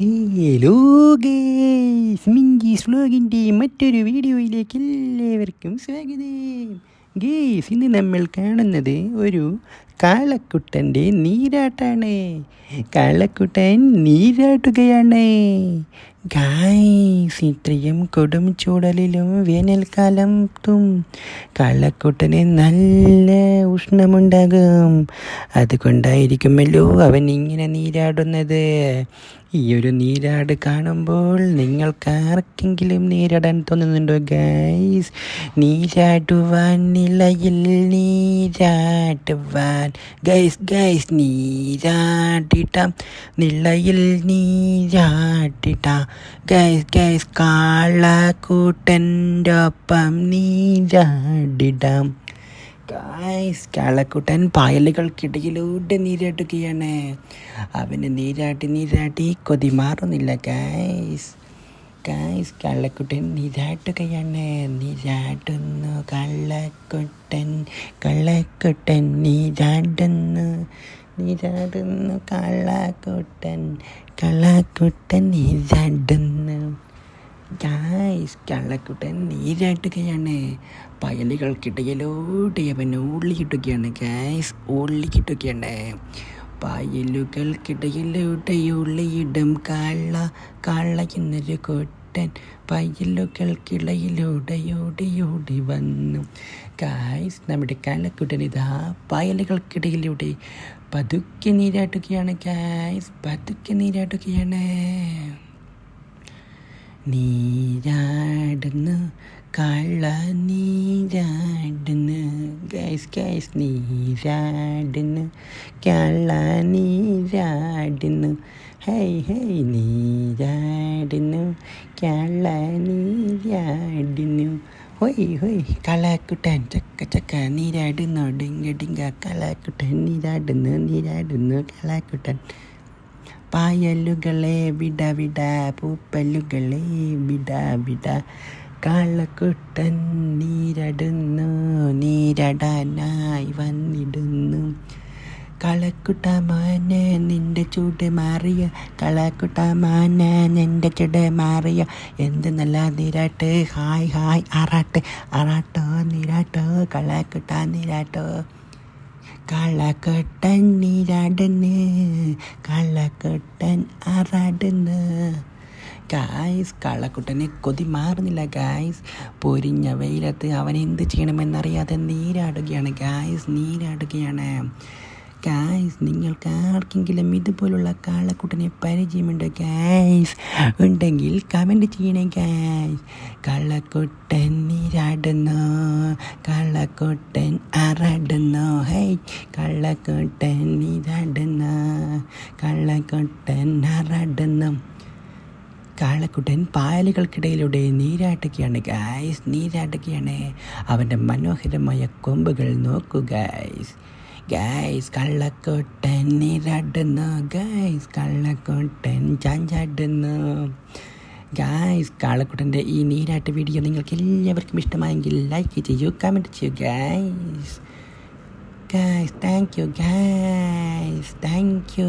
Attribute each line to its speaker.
Speaker 1: Hello മറ്റൊരു വീഡിയോയിലേക്ക് എല്ലാവർക്കും സ്വാഗതം. ഗേസ് ഇന്ന് നമ്മൾ കാണുന്നത് ഒരു കാളക്കുട്ടന്റെ നീരാട്ടാണ്. കാളക്കുട്ടൻ നീരാട്ടുകയാണ്. ഗായ്സ് ഇത്രയും കൊടും ചൂടലിലും വേനൽക്കാലം തും. കള്ളക്കുട്ടന് നല്ല ഉഷ്ണമുണ്ടാകും. അതുകൊണ്ടായിരിക്കുമല്ലോ അവൻ ഇങ്ങനെ നീരാടുന്നത്. ഈ ഒരു നീരാട് കാണുമ്പോൾ നിങ്ങൾക്ക് ആർക്കെങ്കിലും നീരാടാൻ തോന്നുന്നുണ്ടോ ഗൈസ് നീരാടുവാൻ നിലയിൽ നീരാടുവാൻ. Guys guys നീരാടിടാം. നിലയിൽ നീരാടിടാം. ഗൈസ് ഗൈസ് കാളക്കൂട്ടന്റെ ഒപ്പം നീരാടിടാം. ഗായ്സ് കാളക്കൂട്ടൻ പായലുകൾക്കിടയിലൂടെ നീരാട്ടുകയാണ് അവന് നീരാട്ടി നീരാട്ടി കൊതി മാറുന്നില്ല ഗായ്സ് ഗായ്സ് കള്ളക്കുട്ടൻ നീരാട്ടുകയാണ് നീരാടുന്നു കള്ളക്കുട്ടൻ കള്ളക്കുട്ടൻ നീരാടുന്നു. നീരാടുന്നു കള്ളാക്കുട്ടൻ കള്ളാക്കുട്ടൻ നീരാടുന്നു. ഗായ്സ് കള്ളക്കുട്ടൻ നീരാട്ടുകയാണ് പയലുകൾക്കിടയിലൂടെ അവൻ ഉള്ളിക്കിട്ടുകയാണ് ഗായ്സ് ഉള്ളിക്കിട്ടുകയാണ് പയലുകൾക്കിടയിലൂടെ ഉള്ളിയിടും കള്ള കള്ള എന്നൊരു കൊട്ടൻ ഓടി വന്നു. കായ്സ് നമ്മുടെ കാലക്കുട്ടൻ ഇതാ പയലുകൾക്കിടയിലൂടെ പതുക്കെ നീരാട്ടുകയാണ്. കായ്സ് പതുക്കെ നീരാട്ടുകയാണ്. നീരാടുന്നു കള്ള നീരാടുന്നു ഗൈസ് കൈസ് നീരാടുന്നു കള്ള നീരാടുന്നു ഹൈ ഹൈ നീരാടുന്നു കള്ള നീരാടുന്നു ഹൊയ് ഹൊയ് കളക്കുട്ടൻ ചക്ക ചക്ക നീരാടുന്നു ഡിങ്ക ഡിങ്ക കളക്കുട്ടൻ നീരാടുന്നു നീരാടുന്നു കളക്കുട്ടൻ പായലുകളെ വിട വിട പൂപ്പലുകളെ വിട വിട. കാളക്കുട്ടൻ നീരടുന്നു നീരടാനായി വന്നിടുന്നു. കളക്കുട്ട മാന നിന്റെ ചൂട് മാറിയ കളക്കുട്ട മാന നിന്റെ ചൂട് മാറിയ. എന്ത് നല്ല നീരാട്ട് ഹായ് ഹായ് ആറാട്ട് ആറാട്ടോ നീരാട്ടോ കളക്കുട്ട നീരാട്ടോ. കള്ളക്കൊട്ടൻ നീരാടുന്ന് കള്ളക്കൊട്ടൻ ആറാടുന്ന്. ഗായ്സ് കള്ളക്കുട്ടനെ കൊതി മാറുന്നില്ല ഗായ്സ് പൊരിഞ്ഞ വെയിലത്ത് അവൻ എന്ത് ചെയ്യണമെന്നറിയാതെ നീരാടുകയാണ് ഗായ്സ് നീരാടുകയാണ്. ഗായ്സ് നിങ്ങൾക്ക് ആർക്കെങ്കിലും ഇതുപോലുള്ള കള്ളക്കുട്ടനെ പരിചയമുണ്ടോ ഗായ്സ് ഉണ്ടെങ്കിൽ കമന്റ് ചെയ്യണേ ഗായ്സ് കള്ളക്കുട്ടൻ നീരാടുന്നു. കള്ളക്കുട്ടൻ അറാടുന്നു ഹൈ കള്ളക്കുട്ടൻ നീരാടുന്നു. കള്ളക്കുട്ടൻ ആറാടുന്നു. കാളക്കുട്ടൻ പായലുകൾക്കിടയിലൂടെ നീരാട്ടുകയാണ് ഗായ്സ് നീരാട്ടുകയാണ്. അവന്റെ മനോഹരമായ കൊമ്പുകൾ നോക്കൂ ഗായ്സ് ഗായ്സ് കള്ളക്കോട്ടൻ നീരാടുന്നു ഗായ്സ് കള്ളക്കോട്ടൻ ചാഞ്ചാടുന്നു. ഗായ്സ് കാളക്കുട്ടന്റെ ഈ നീരാട്ട് വീഡിയോ നിങ്ങൾക്ക് എല്ലാവർക്കും ഇഷ്ടമായെങ്കിൽ ലൈക്ക് ചെയ്യൂ കമന്റ് ചെയ്യൂ guys guys thank you guys thank you